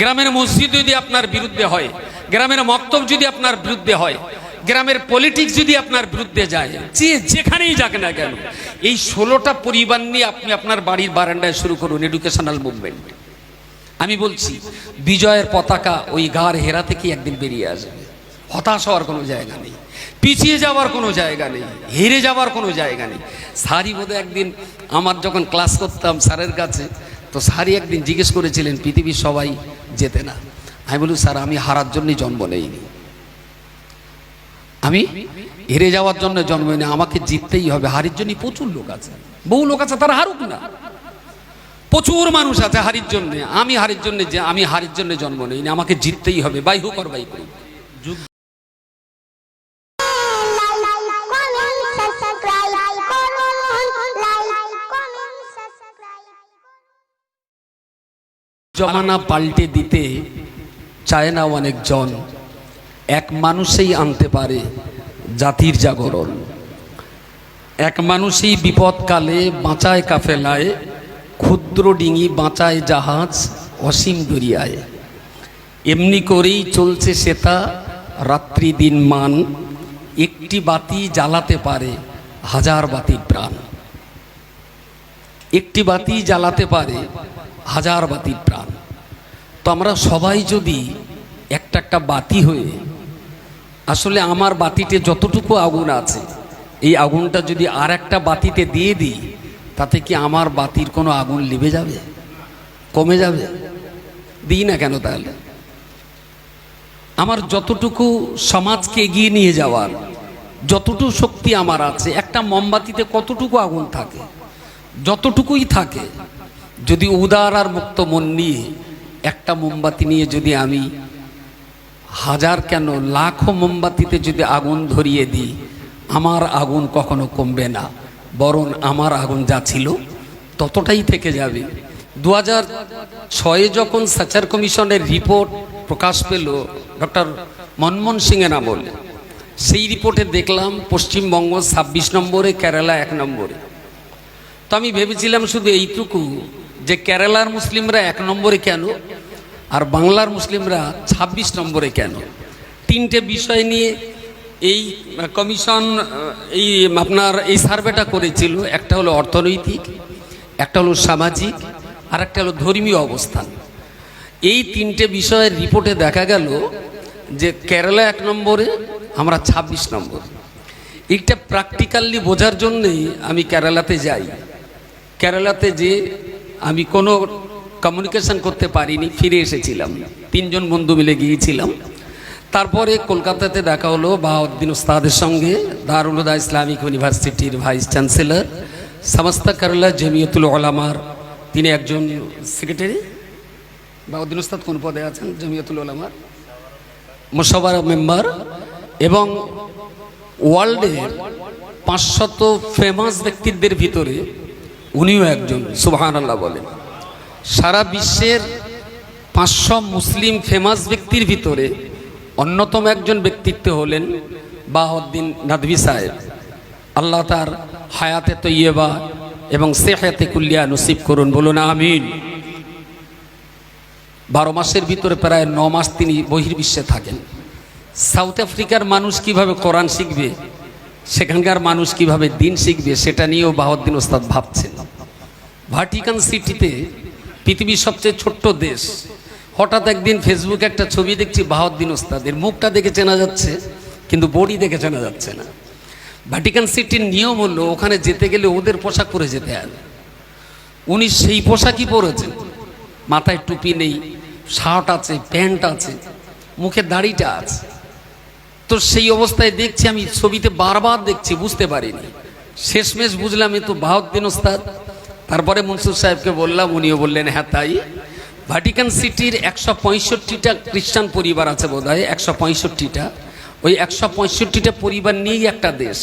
গ্রামের মসজিদ যদি আপনার বিরুদ্ধে হয়, গ্রামের মক্তব যদি আপনার বিরুদ্ধে হয়, গ্রামের পলিটিক্স যদি আপনার বিরুদ্ধে যায়, যে যেখানেই যাক না কেন, এই ষোলোটা পরিবার নিয়ে আপনি আপনার বাড়ির বারান্দায় শুরু করুন এডুকেশনাল মুভমেন্ট আমি বলছি, বিজয়ের পতাকা ওই গার হেরা থেকে একদিন বেরিয়ে আসবে। হতাশ হওয়ার কোনো জায়গা নেই, পিছিয়ে যাওয়ার কোনো জায়গা নেই, হেরে যাওয়ার কোনো জায়গা নেই। সারি বোধ একদিন আমার যখন ক্লাস করতাম স্যারের কাছে, তো সারি একদিন জিজ্ঞেস করেছিলেন, পৃথিবীর সবাই যেতে না। আমি বলি স্যার, আমি হারার জন্যই জন্ম নেইনি। আমি হেরে যাওয়ার জন্য জন্ম নেই, আমাকে জিততেই হবে। হারির জন্য প্রচুর লোক আছে। বহু লোক আছে, তারা হারুক না। প্রচুর মানুষ আছে হারির জন্য। আমি হারির জন্য যে, আমি হারির জন্য জন্ম নেই আমাকে জিততেই হবে। বাই হোক আর বাই করুক জমানা পাল্টে দিতে চায় না অনেকজন। এক মানুষেই আনতে পারে জাতির জাগরণ। এক মানুষই বিপদকালে বাঁচায় কাফেলায়, ক্ষুদ্র ডিঙি বাঁচায় জাহাজ, অসীম দরিয়ায়। এমনি করেই চলছে সেটা রাত্রি দিন মান, একটি বাতি জ্বালাতে পারে হাজার বাতির প্রাণ। একটি বাতি জ্বালাতে পারে হাজার বাতির প্রাণ। তো আমরা সবাই যদি একটা একটা বাতি হয়ে, আসলে আমার বাতিতে যতটুকু আগুন আছে, এই আগুনটা যদি আর একটা বাতিতে দিয়ে দিই, তাতে কি আমার বাতির কোনো আগুন লিবে যাবে? কমে যাবে? দিই না কেন তাহলে? আমার যতটুকু সমাজকে এগিয়ে নিয়ে যাওয়ার, যতটুকু শক্তি আমার আছে, একটা মোমবাতিতে কতটুকু আগুন থাকে? যতটুকুই থাকে, যদি উদার আর মুক্ত মন নিয়ে একটা মোমবাতি নিয়ে যদি আমি হাজার কেন লাখো মোমবাতিতে যদি আগুন ধরিয়ে দিই, আমার আগুন কখনো কমবে না, বরং আমার আগুন যা ছিল ততটাই থেকে যাবে। দু হাজার ছয়ে যখন সাচার কমিশনের রিপোর্ট প্রকাশ পেল ডক্টর মনমোহন সিংয়ের আমলে, সেই রিপোর্টে দেখলাম পশ্চিমবঙ্গ ছাব্বিশ নম্বরে, কেরালা এক নম্বরে। তো আমি ভেবেছিলাম শুধু এইটুকু, যে কেরালার মুসলিমরা এক নম্বরে কেন? আর বাংলার মুসলিমরা ২৬ নম্বরে কেন? তিনটে বিষয় নিয়ে এই কমিশন এই আপনার এই সার্ভেটা করেছিল। একটা হলো অর্থনৈতিক, একটা হলো সামাজিক, আর একটা হলো ধর্মীয় অবস্থান। এই তিনটে বিষয়ের রিপোর্টে দেখা গেল যে কেরালা এক নম্বরে, আমরা ২৬ নম্বর। এইটা প্র্যাকটিক্যালি বোঝার জন্যেই আমি কেরালাতে যাই। কেরালাতে যে আমি কোনো কমিউনিকেশন করতে পারিনি, ফিরে এসেছিলাম। তিনজন বন্ধু মিলে গিয়েছিলাম। তারপরে কলকাতাতে দেখা হলো বাহাউদ্দিন উস্তাদের সঙ্গে দারুল হুদা ইসলামিক ইউনিভার্সিটির ভাইস চ্যান্সেলর সমস্ত কেরালা জমিয়তুল ওলামার তিনি একজন সেক্রেটারি বাহাউদ্দিন ওস্তাদ কোন পদে আছেন? জমিয়তুল ওলামার মুশাবার মেম্বার। এবং ওয়ার্ল্ডের পাঁচশত ফেমাস ব্যক্তিদের ভিতরে উনিও একজন সুবাহান আল্লাহ বলেন। সারা বিশ্বের পাঁচশো মুসলিম ফেমাস ব্যক্তির ভিতরে অন্যতম একজন ব্যক্তিত্ব হলেন বাহদ্দিন নাদভি সাহেব। আল্লাহ তার হায়াতে তৈয়বা এবং সেহায়াতে কুল্লিয়া নসিব করুন, বলুন আমিন। বারো মাসের ভিতরে প্রায় ন মাস তিনি বহির্বিশ্বে থাকেন। সাউথ আফ্রিকার মানুষ কীভাবে কোরআন শিখবে, সেখানকার মানুষ কীভাবে দিন শিখবে, সেটা নিয়েও বাহদ্দিন ওস্তাদ ভাবছেন। ভাটিকান সিটিতে পৃথিবীর সবচেয়ে ছোট্ট দেশ। হঠাৎ একদিন ফেসবুকে একটা ছবি দেখছি বাহদ্দিন ওস্তাদের। মুখটা দেখে চেনা যাচ্ছে, কিন্তু বডি দেখে চেনা যাচ্ছে না। ভ্যাটিকান সিটির নিয়ম হলো, ওখানে যেতে গেলে ওদের পোশাক পরে যেতে হবে উনি সেই পোশাকই পরেছেন। মাথায় টুপি নেই, শার্ট আছে, প্যান্ট আছে, মুখে দাড়িটা আছে। তো সেই অবস্থায় দেখছি, আমি ছবিতে বারবার দেখছি, বুঝতে পারিনি। শেষমেশ বুঝলাম, এ তো বাহদ্দিন ওস্তাদ। তারপরে মনসুর সাহেবকে বললাম, উনিও বললেন হ্যাঁ তাই। ভাটিকান সিটির একশো পঁয়ষট্টিটা খ্রিস্টান পরিবার আছে বোধ হয় একশো পঁয়ষট্টিটা। ওই একশো পঁয়ষট্টিটা পরিবার নিয়েই একটা দেশ।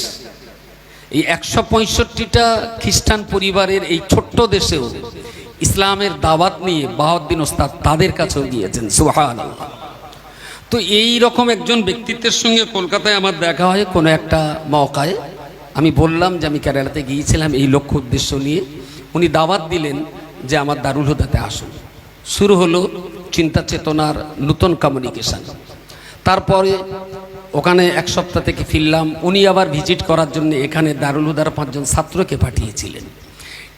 এই একশো পঁয়ষট্টিটা খ্রিস্টান পরিবারের এই ছোট্ট দেশেও ইসলামের দাওয়াত নিয়ে বাহদ্দিন ওস্তাদ তাদের কাছেও গিয়েছেন সুহান তো এই রকম একজন ব্যক্তিত্বের সঙ্গে কলকাতায় আমার দেখা হয় কোনো একটা মৌকায়। আমি বললাম যে আমি কেরালাতে গিয়েছিলাম এই লক্ষ্য উদ্দেশ্য নিয়ে। উনি দাওয়াত দিলেন যে আমার দারুল হুদাতে আসুন। শুরু হলো চিন্তা চেতনার নূতন কমিউনিকেশন তারপরে ওখানে এক সপ্তাহ থেকে ফিরলাম, উনি আবার ভিজিট করার জন্য এখানে দারুল হুদার পাঁচজন ছাত্রকে পাঠিয়েছিলেন।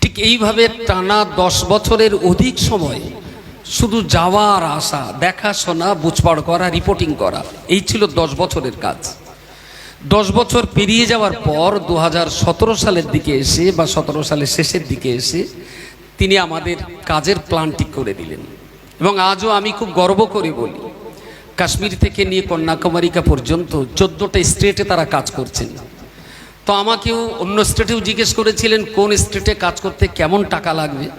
ঠিক এইভাবে টানা দশ বছরের অধিক সময় শুধু যাওয়া আর আসা, দেখাশোনা, বুঝপাড় করা রিপোর্টিং করা, এই ছিল দশ বছরের কাজ। দশ বছর পেরিয়ে যাওয়ার পর দু হাজার সতেরো সালের দিকে এসে বা সতেরো সালের শেষের দিকে এসে তিনি আমাদের কাজের প্ল্যান ঠিক করে দিলেন। এবং আজও আমি খুব গর্ব করে বলি, কাশ্মীর থেকে নিয়ে কন্যাকুমারিকা পর্যন্ত চোদ্দোটা স্টেটে তারা কাজ করছেন। তো আমাকেও অন্য স্টেটেও জিজ্ঞেস করেছিলেন, কোন স্টেটে কাজ করতে কেমন টাকা লাগবে?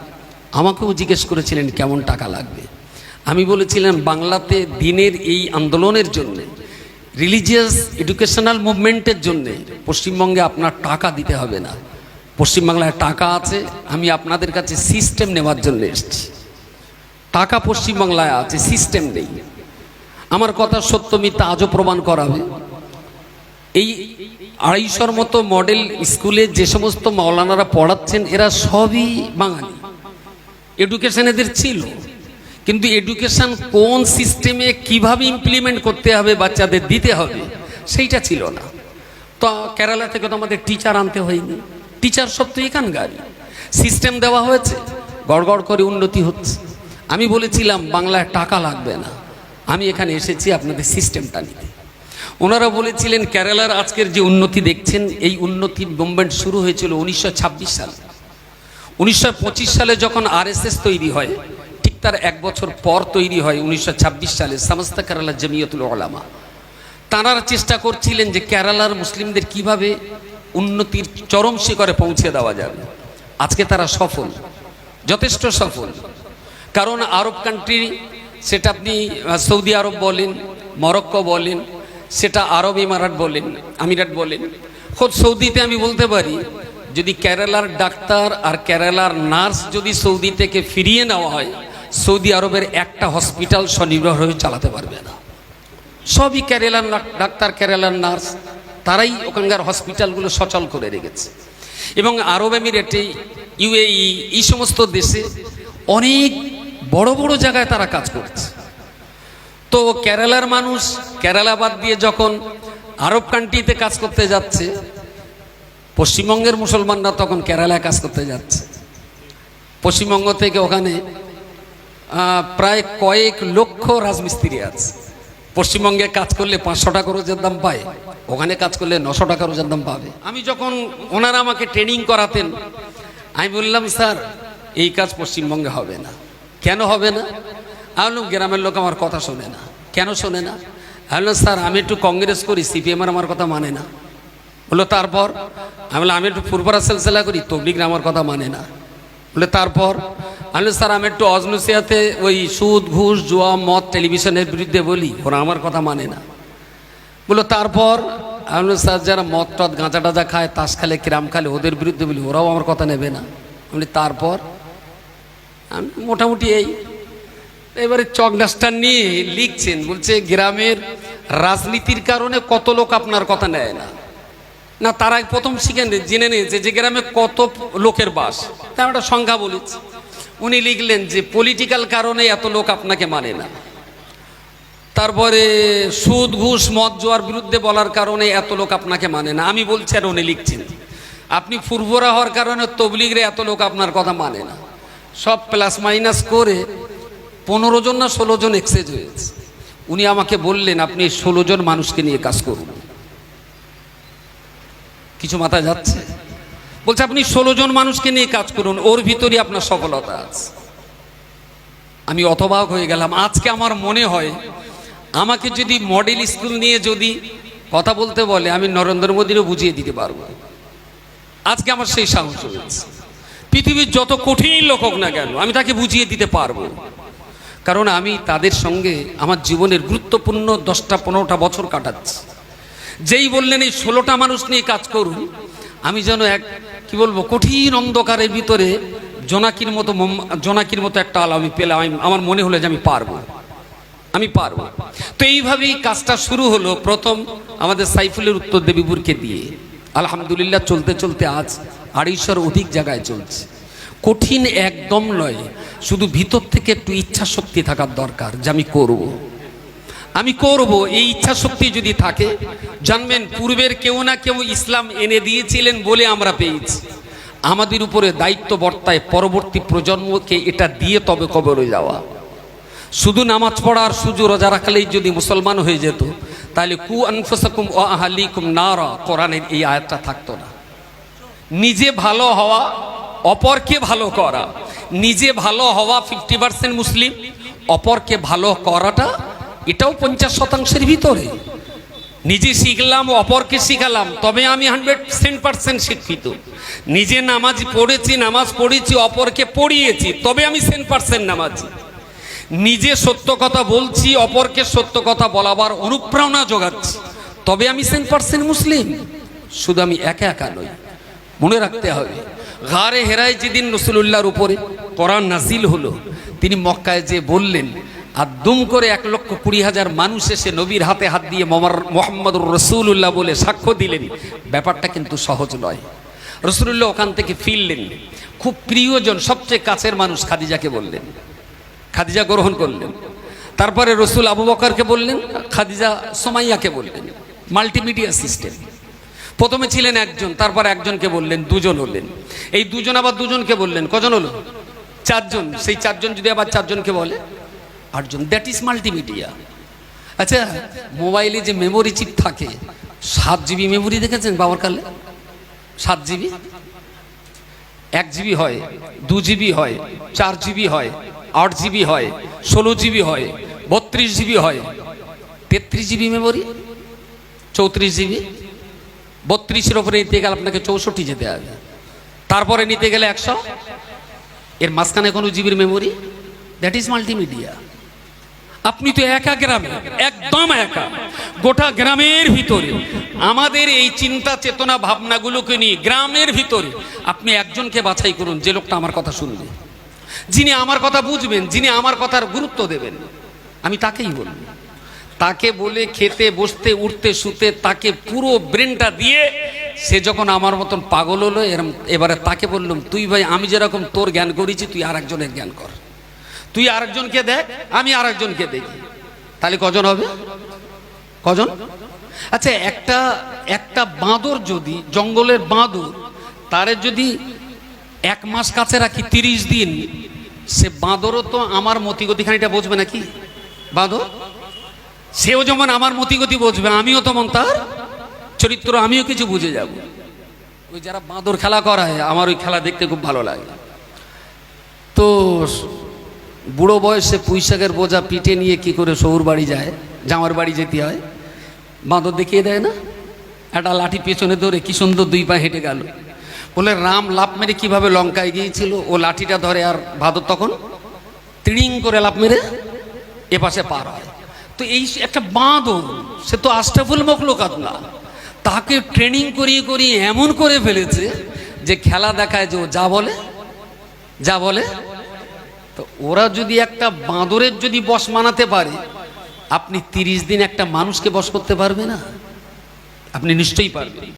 আমাকেও জিজ্ঞেস করেছিলেন, কেমন টাকা লাগবে? আমি বলেছিলাম, বাংলাতে দিনের এই আন্দোলনের জন্য রিলিজিয়াস এডুকেশনাল মুভমেন্টের জন্যে পশ্চিমবঙ্গে আপনার টাকা দিতে হবে না। পশ্চিমবাংলায় টাকা আছে, আমি আপনাদের কাছে সিস্টেম নেওয়ার জন্য এসেছি। টাকা পশ্চিমবাংলায় আছে সিস্টেম নেই। আমার কথা সত্য মিথ্যা আজও প্রমাণ করাবে। এই আড়াইশোর মতো মডেল স্কুলে যে সমস্ত মাওলানারা পড়াচ্ছেন, এরা সবই বাঙালি। এডুকেশন এদের ছিল। কিন্তু এডুকেশন কোন সিস্টেমে কীভাবে ইমপ্লিমেন্ট করতে হবে, বাচ্চাদের দিতে হবে, সেইটা ছিল না। তো কেরালা থেকে তো আমাদের টিচার আনতে হয়নি। টিচার সব তো এখানকারই। সিস্টেম দেওয়া হয়েছে গড়গড় করে উন্নতি হচ্ছে। আমি বলেছিলাম, বাংলায় টাকা লাগবে না। আমি এখানে এসেছি আপনাদের সিস্টেমটা নিতে। ওনারা বলেছিলেন, কেরালার আজকের যে উন্নতি দেখছেন, এই উন্নতির মুভমেন্ট শুরু হয়েছিল উনিশশো ছাব্বিশ সালে। উনিশশো পঁচিশ সালে যখন আরএসএস তৈরি হয় তার এক বছর পর তৈরি হয় উনিশশো ছাব্বিশ সালে সমস্ত কেরালা জমিয়তুল ওলামা তাঁরা চেষ্টা করছিলেন যে কেরালার মুসলিমদের কীভাবে উন্নতির চরম শিখরে পৌঁছে দেওয়া যাবে। আজকে তারা সফল, যথেষ্ট সফল। কারণ আরব কান্ট্রি সেটা আপনি সৌদি আরব বলেন, মরক্কো বলেন, সেটা আরব ইমারাত বলেন, আমিরাত বলেন। খোদ সৌদিতে আমি বলতে পারি, যদি কেরালার ডাক্তার আর কেরালার নার্স যদি সৌদি থেকে ফিরিয়ে নেওয়া হয় সৌদি আরবের একটা হসপিটাল স্বনির্ভর হয়ে চালাতে পারবে না। সবই কেরালার ডাক্তার, কেরালার নার্স, তারাই ওখানকার হসপিটালগুলো সচল করে রেখেছে। এবং আরব এমিরেটে, ইউএই, এই সমস্ত দেশে অনেক বড় বড় জায়গায় তারা কাজ করছে। তো কেরালার মানুষ, কেরালা বাদ দিয়ে যখন আরব কান্ট্রিতে কাজ করতে যাচ্ছে, পশ্চিমবঙ্গের মুসলমানরা তখন কেরালায় কাজ করতে যাচ্ছে। পশ্চিমবঙ্গ থেকে ওখানে প্রায় কয়েক লক্ষ রাজমিস্ত্রি আছে। পশ্চিমবঙ্গে কাজ করলে পাঁচশো টাকা রোজের দাম পায়, ওখানে কাজ করলে নশো টাকা রোজের দাম পাবে। আমি যখন ওনারা আমাকে ট্রেনিং করাতেন, আমি বললাম, স্যার, এই কাজ পশ্চিমবঙ্গে হবে না। কেন হবে না? আমি গ্রামের লোক আমার কথা শোনে না। কেন শোনে না? বললাম, স্যার, আমি একটু কংগ্রেস করি, সিপিএম আমার কথা মানে না। বলল, তারপর? আমি বললাম, আমি একটু ফুরফরা সেলসেলা করি তবলিগ আমার কথা মানে না। বলে তারপর? আমি স্যার আমি একটু অজনুসিয়াতে ওই সুদ, ঘুষ, জুয়া, মদ টেলিভিশনের বিরুদ্ধে বলি, ওরা আমার কথা মানে না। বলল তারপর আমি স্যার যারা মদ টদ গাঁজা টাজা খায়, তাস খালে, কিরাম খালে, ওদের বিরুদ্ধে বলি, ওরাও আমার কথা নেবে না। আমি তারপর? আমি, মোটামুটি এই। এবারে চক ডাস্টার নিয়ে লিখছেন, বলছে, গ্রামের রাজনীতির কারণে কত লোক আপনার কথা নেয় না। না, তারা প্রথম শিখে জেনে নিয়েছে যে গ্রামে কত লোকের বাস তা আমি একটা সংখ্যা বলেছি। উনি লিখলেন যে পলিটিক্যাল কারণে এত লোক আপনাকে মানে না। তারপরে সুদ, ঘুষ, মদ, জোয়ার বিরুদ্ধে বলার কারণে এত লোক আপনাকে মানে না। আমি বলছি, আর উনি লিখছেন, আপনি ফুরফুরা হওয়ার কারণে তবলিগরে এত লোক আপনার কথা মানে না। সব প্লাস মাইনাস করে পনেরো জন না ষোলো জন এক্সেজ হয়েছে। উনি আমাকে বললেন, আপনি ষোলো জন মানুষকে নিয়ে কাজ করুন। কিছু মাথায় যাচ্ছে? বলছে, আপনি ষোলো জন মানুষকে নিয়ে কাজ করুন, ওর ভিতরে আপনার সফলতা আছে। আমি অতবাক হয়ে গেলাম। আজকে আমার মনে হয়, আমাকে যদি মডেল স্কুল নিয়ে যদি কথা বলতে বলে, আমি নরেন্দ্র মোদীরও বুঝিয়ে দিতে পারব। আজকে আমার সেই সাহস হয়েছে। পৃথিবীর যত কঠিন লোক হোক না কেন, আমি তাকে বুঝিয়ে দিতে পারব। কারণ আমি তাদের সঙ্গে আমার জীবনের গুরুত্বপূর্ণ দশটা, পনেরোটা বছর কাটাচ্ছি। যেই বললেন, এই ষোলোটা মানুষ নিয়ে কাজ করুন, আমি যেন এক কি বলব, কঠিন অন্ধকারের ভিতরে জোনাকির মতো জোনাকির মতো একটা আলো আমি পেলাম, আমি- আমার মনে হলো যে আমি পারব। আমি পারব। তো এইভাবেই কাজটা শুরু হলো প্রথম আমাদের সাইফুলের উত্তর দেবীপুরকে দিয়ে। আলহামদুলিল্লাহ চলতে চলতে আজ আড়াইশোর অধিক জায়গায় চলছে। কঠিন একদম নয়, শুধু ভিতর থেকে একটু ইচ্ছা শক্তি থাকার দরকার যে আমি করব। আমি করব, এই ইচ্ছা শক্তি যদি থাকে, জানবেন পূর্বের কেউ না কেউ ইসলাম এনে দিয়েছিলেন বলে আমরা পেয়েছি। আমাদের উপরে দায়িত্ব বর্তায় পরবর্তী প্রজন্মকে এটা দিয়ে তবে কবরে যাওয়া। শুধু নামাজ পড়ার সুজু রোজা রাখলেই যদি মুসলমান হয়ে যেত, তাহলে কু আনফুসাকুম ও আহালিকুম নারা, কোরআনের এই আয়াতটা থাকতো না। নিজে ভালো হওয়া, অপরকে ভালো করা। নিজে ভালো হওয়া ফিফটি পার্সেন্ট মুসলিম, অপরকে ভালো করাটা এটাও পঞ্চাশ শতাংশের ভিতরে। নিজে শিখলাম, অপরকে শিখালাম, তবে আমি হান্ড্রেড পার্সেন্ট শিক্ষিত। নিজে নামাজ পড়েছি নামাজ পড়েছি, অপরকে পড়িয়েছি, তবে আমি সেন পার্সেন্ট নামাজি। নিজে সত্য কথা বলছি, অপরকে সত্য কথা বলাবার অনুপ্রেরণা যোগাচ্ছি, তবে আমি সেন পার্সেন্ট মুসলিম। শুধু আমি একা একা নই, মনে রাখতে হবে, ঘাড়ে হেরায় যেদিন রসুল্লাহর উপরে কোরআন নাজিল হলো, তিনি মক্কায় যে বললেন আর দুম করে এক লক্ষ কুড়ি হাজার মানুষ এসে নবীর হাতে হাত দিয়ে মোহাম্মদ রসুল্লাহ বলে সাক্ষ্য দিলেন। ব্যাপারটা কিন্তু সহজ নয়। রসুল্লাহ ওখান থেকে ফিরলেন। খুব প্রিয়জন, সবচেয়ে কাছের মানুষ খাদিজাকে বললেন। খাদিজা গ্রহণ করলেন। তারপরে রসুল আবু বকরকে বললেন, খাদিজা সোমাইয়াকে বললেন, মাল্টিমিডিয়া সিস্টেম। প্রথমে ছিলেন একজন, তারপর একজনকে বললেন, দুজন হলেন। এই দুজন আবার দুজনকে বললেন, কজন হলো? চারজন। সেই চারজন যদি আবার চারজনকে বলে আটজন। দ্যাট ইজ মাল্টিমিডিয়া আচ্ছা মোবাইলে যে মেমোরি চিপ থাকে, সাত জিবি মেমোরি দেখেছেন বাবার কালে? সাত জিবি এক জিবি হয়, দু জিবি হয়, চার জিবি হয়, আট জিবি হয়, ষোলো জিবি হয়, বত্রিশ জিবি হয়। তেত্রিশ জিবি মেমোরি চৌত্রিশ জিবি বত্রিশের ওপরে নিতে গেলে আপনাকে চৌষট্টি যেতে হবে। তারপরে নিতে গেলে একশো? এর মাঝখানে কোনো জিবির মেমোরি দ্যাট ইজ মাল্টিমিডিয়া আপনি তো একা গ্রামে, একদম একা। গোটা গ্রামের ভিতরে। আমাদের এই চিন্তা চেতনা ভাবনাগুলোকে নিয়ে গ্রামের ভিতরে আপনি একজনকে বাছাই করুন, যে লোকটা আমার কথা শুনবে। যিনি আমার কথা বুঝবেন, যিনি আমার কথার গুরুত্ব দেবেন। আমি তাকেই বলব। তাকে বলে খেতে, বসতে, উঠতে, শুতে, তাকে পুরো ব্রেনটা দিয়ে সে যখন আমার মতন পাগল হলো, এরম এবারে তাকে বললাম, তুই ভাই, আমি যেরকম তোর জ্ঞান করেছি, তুই আর একজনের জ্ঞান কর। তুই আরেকজনকে দেখ আমি আরেকজনকে দেখি তাহলে কজন হবে? কজন? আচ্ছা একটা একটা বাঁদর যদি, জঙ্গলের বাঁদর, তারে যদি এক মাস কাছে রাখি তিরিশ দিন, সে বাঁদরও তো আমার মতিগতি খানিটা বুঝবে নাকি? বাঁদর? সেও যেমন আমার মতিগতি বুঝবে, আমিও তেমন তার চরিত্র, আমিও কিছু বুঝে যাব। ওই যারা বাঁদর খেলা করায়, আমার ওই খেলা দেখতে খুব ভালো লাগে। তো বুড়ো বয়সে পুঁইশাকের বোঝা পিঠে নিয়ে কি করে শহুর বাড়ি যায়? জামার বাড়ি যেতে হয়। বাঁদর দেখিয়ে দেয় না? একটা লাঠি পেছনে ধরে কি সুন্দর দুই পা হেঁটে গেল। বলে, রাম লাভ মেরে কীভাবে লঙ্কায় গিয়েছিল? ও লাঠিটা ধরে আর ভাদর তখন তিড়িং করে লাভ মেরে এপাশে পার হয়। তো এই একটা বাঁদর, সে তো আষ্টাফুল মখলুকাত না। তাকে ট্রেনিং করিয়ে করিয়ে এমন করে ফেলেছে যে খেলা দেখায় যে ও যা বলে যা বলে তো ওরা যদি একটা বাঁদরের যদি বস মানাতে পারে, আপনি তিরিশ দিন একটা মানুষকে বস করতে পারবে না? আপনি নিশ্চয়ই পারবেন।